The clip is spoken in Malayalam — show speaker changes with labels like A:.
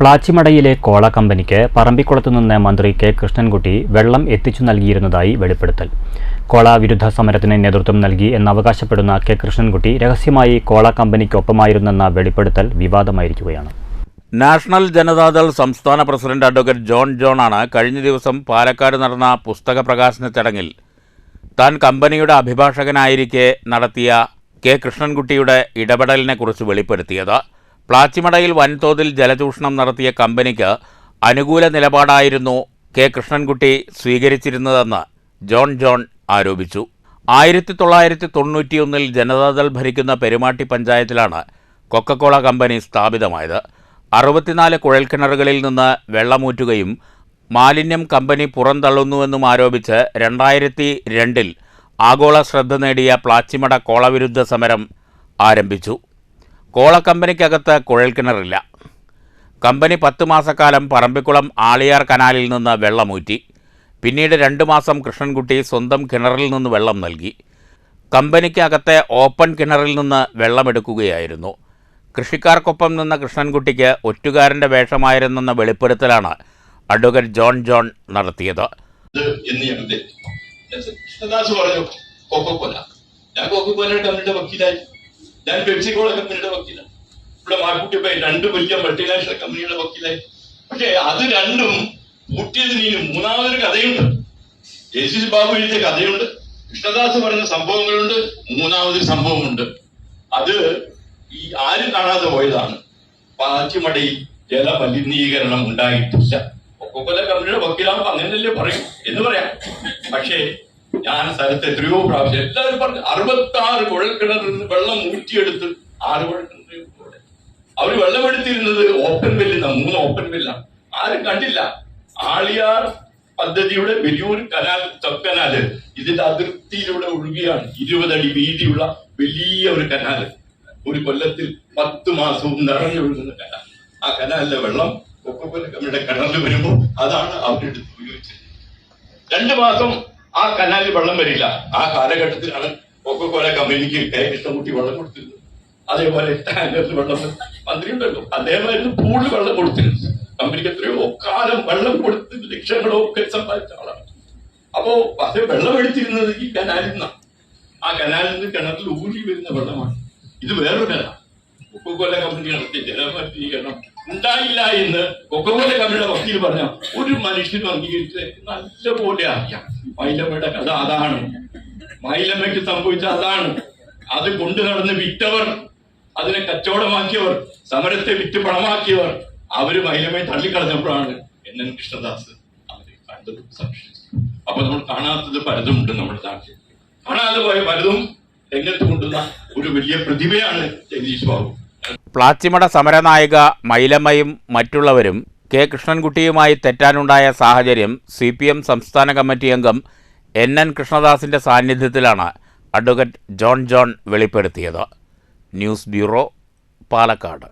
A: പ്ലാച്ചിമടയിലെ കോള കമ്പനിക്ക് പറമ്പിക്കുളത്തു നിന്ന് മന്ത്രി കെ. കൃഷ്ണൻകുട്ടി വെള്ളം എത്തിച്ചു നൽകിയിരുന്നതായി വെളിപ്പെടുത്തൽ. കോള വിരുദ്ധ സമരത്തിന് നേതൃത്വം നൽകി എന്നവകാശപ്പെടുന്ന കെ. കൃഷ്ണൻകുട്ടി രഹസ്യമായി കോള കമ്പനിക്കൊപ്പമായിരുന്നെന്ന വെളിപ്പെടുത്തൽ വിവാദമായിരിക്കുകയാണ്.
B: നാഷണൽ ജനതാദൾ സംസ്ഥാന പ്രസിഡന്റ് അഡ്വക്കേറ്റ് ജോൺ ജോണാണ് കഴിഞ്ഞ ദിവസം പാലക്കാട് നടന്ന പുസ്തക പ്രകാശന ചടങ്ങിൽ താൻ കമ്പനിയുടെ അഭിഭാഷകനായിരിക്കെ നടത്തിയ കെ. കൃഷ്ണൻകുട്ടിയുടെ ഇടപെടലിനെക്കുറിച്ച് വെളിപ്പെടുത്തിയത്. പ്ലാച്ചിമടയിൽ വൻതോതിൽ ജലചൂഷണം നടത്തിയ കമ്പനിക്ക് അനുകൂല നിലപാടായിരുന്നു കെ. കൃഷ്ണൻകുട്ടി സ്വീകരിച്ചിരുന്നതെന്ന് ജോൺ ജോൺ ആരോപിച്ചു. ആയിരത്തി തൊള്ളായിരത്തി തൊണ്ണൂറ്റിയൊന്നിൽ ജനതാദൾ ഭരിക്കുന്ന പെരുമാട്ടി പഞ്ചായത്തിലാണ് കൊക്കക്കോള കമ്പനി സ്ഥാപിതമായത്. അറുപത്തിനാല് കുഴൽക്കിണറുകളിൽ നിന്ന് വെള്ളമൂറ്റുകയും മാലിന്യം കമ്പനി പുറന്തള്ളുന്നുവെന്നും ആരോപിച്ച് രണ്ടായിരത്തി രണ്ടിൽ ആഗോള ശ്രദ്ധ നേടിയ പ്ലാച്ചിമട കോളവിരുദ്ധ സമരം ആരംഭിച്ചു. കോള കമ്പനിക്കകത്ത് കുഴൽക്കിണറില്ല കമ്പനി പത്ത് മാസക്കാലം പറമ്പിക്കുളം ആളിയാർ കനാലിൽ നിന്ന് വെള്ളമൂറ്റി. പിന്നീട് രണ്ട് മാസം കൃഷ്ണൻകുട്ടി സ്വന്തം കിണറിൽ നിന്ന് വെള്ളം നൽകി. കമ്പനിക്കകത്തെ ഓപ്പൺ കിണറിൽ നിന്ന് വെള്ളമെടുക്കുകയായിരുന്നു. കൃഷിക്കാർക്കൊപ്പം നിന്ന കൃഷ്ണൻകുട്ടിക്ക് ഒറ്റുകാരന്റെ വേഷമായിരുന്നെന്ന വെളിപ്പെടുത്തലാണ് അഡ്വക്കേറ്റ് ജോൺ ജോൺ നടത്തിയത്.
C: കൃഷ്ണദാസ് പറഞ്ഞു ഞാൻ കൊക്കോല കമ്പനിയുടെ വക്കീലായി. ഞാൻ പെപ്സിക്കോള കമ്പനിയുടെ വക്കീലാണ് ഇവിടെ മാർക്കുട്ടിയപ്പോ രണ്ട് വലിയ മൾട്ടിനാഷണൽ കമ്പനിയുടെ വക്കീലായി. പക്ഷെ അത് രണ്ടും മുട്ടിയതിന് മൂന്നാമതൊരു കഥയുണ്ട്. ജെ സി ബാബു എഴുതിയ കഥയുണ്ട്. കൃഷ്ണദാസ് പറഞ്ഞ സംഭവങ്ങളുണ്ട്. മൂന്നാമതൊരു സംഭവമുണ്ട്. അത് ഈ ആരും കാണാതെ പോയതാണ്. പാച്ചിമടയിൽ ജലമലിനീകരണം ഉണ്ടായിട്ടില്ല. കൊക്കോല കമ്പനിയുടെ വക്കീലാകുമ്പോൾ അങ്ങനെയല്ലേ പറയും എന്ന് പറയാം. പക്ഷേ ഞാൻ സ്ഥലത്ത് എത്രയോ പ്രാവശ്യം എല്ലാവരും പറഞ്ഞു അറുപത്തി ആറ് കുഴൽക്കിണറിൽ നിന്ന് വെള്ളം ഊറ്റിയെടുത്ത് ആറ് കുഴൽക്കിണർ അവർ വെള്ളമെടുത്തിരുന്നത് ഓപ്പൺ വെല്ലിന്ന മൂന്ന് ഓപ്പൺ വെല്ലാണ് ആരും കണ്ടില്ല. ആളിയാർ പദ്ധതിയുടെ വലിയൊരു കനാൽ സബ് കനാല് ഇതിന്റെ അതിർത്തിയിലൂടെ ഒഴുകിയാണ് ഇരുപതടി വീതിയുള്ള വലിയ ഒരു കനാല് ഒരു കൊല്ലത്തിൽ പത്ത് മാസവും നിറഞ്ഞൊഴുകുന്ന കനാൽ. ആ കനാലിലെ വെള്ളം കൊക്കോല നമ്മുടെ കിണറിൽ വരുമ്പോൾ അതാണ് അവരെടുത്ത് ഉപയോഗിച്ചത്. രണ്ടു മാസം ആ കനാലിൽ വെള്ളം വരില്ല. ആ കാലഘട്ടത്തിലാണ് കൊക്കോല കമ്പനിക്ക് കൃഷ്ണൻകുട്ടി വെള്ളം കൊടുത്തിരുന്നത് അതേപോലെ ടാങ്കറിൽ വെള്ളം മന്ത്രി ഉണ്ടല്ലോ അദ്ദേഹമായിരുന്നു പൂളിൽ വെള്ളം കൊടുത്തിരുന്നത്. കമ്പനിക്ക് എത്രയോ കാലം വെള്ളം കൊടുത്ത് ലക്ഷങ്ങളോ ഒക്കെ സമ്പാദിച്ച ആളാണ്. അപ്പോ അത് വെള്ളം എടുത്തിരുന്നത് ഈ കനാലിൽ നിന്നാണ്. ആ കനാലിൽ നിന്ന് കിണറിൽ ഊരി വരുന്ന വെള്ളമാണ്. ഇത് വേറൊരു കന കൊക്കോല കമ്പനി നടത്തിയ ജലമലിനീകരണം ഉണ്ടായില്ല എന്ന് കൊക്കോല കമ്പനിയുടെ വക്കീൽ പറഞ്ഞ ഒരു മനുഷ്യനും അംഗീകരിച്ച് നല്ലപോലെ അറിയാം. മൈലമ്മയുടെ കഥ അതാണ്. മൈലമ്മയ്ക്ക് സംഭവിച്ച അതാണ്. അത് കൊണ്ടു നടന്ന് വിറ്റവർ അതിനെ കച്ചവടമാക്കിയവർ സമരത്തെ വിറ്റ് പണമാക്കിയവർ അവർ മൈലമ്മയെ തള്ളിക്കളഞ്ഞപ്പോഴാണ് എൻ എൻ കൃഷ്ണദാസ് അവരെ കണ്ടതും സംശയിച്ചു അപ്പൊ നമ്മൾ കാണാത്തത് പലതും ഉണ്ട് നമ്മുടെ നാട്ടിൽ. കാണാതെ പോയ പലതും രംഗത്ത് കൊണ്ടുവന്ന ഒരു വലിയ പ്രതിഭയാണ് ജഗദീഷ് ബാബു.
B: പ്ലാച്ചിമട സമരനായിക മൈലമ്മയും മറ്റുള്ളവരും കെ കൃഷ്ണൻകുട്ടിയുമായി തെറ്റാനുണ്ടായ സാഹചര്യം സി പി എം സംസ്ഥാന കമ്മിറ്റി അംഗം എൻ എൻ കൃഷ്ണദാസിന്റെ സാന്നിധ്യത്തിലാണ് അഡ്വക്കേറ്റ് ജോൺ ജോൺ വെളിപ്പെടുത്തിയത്. News bureau Palakkad.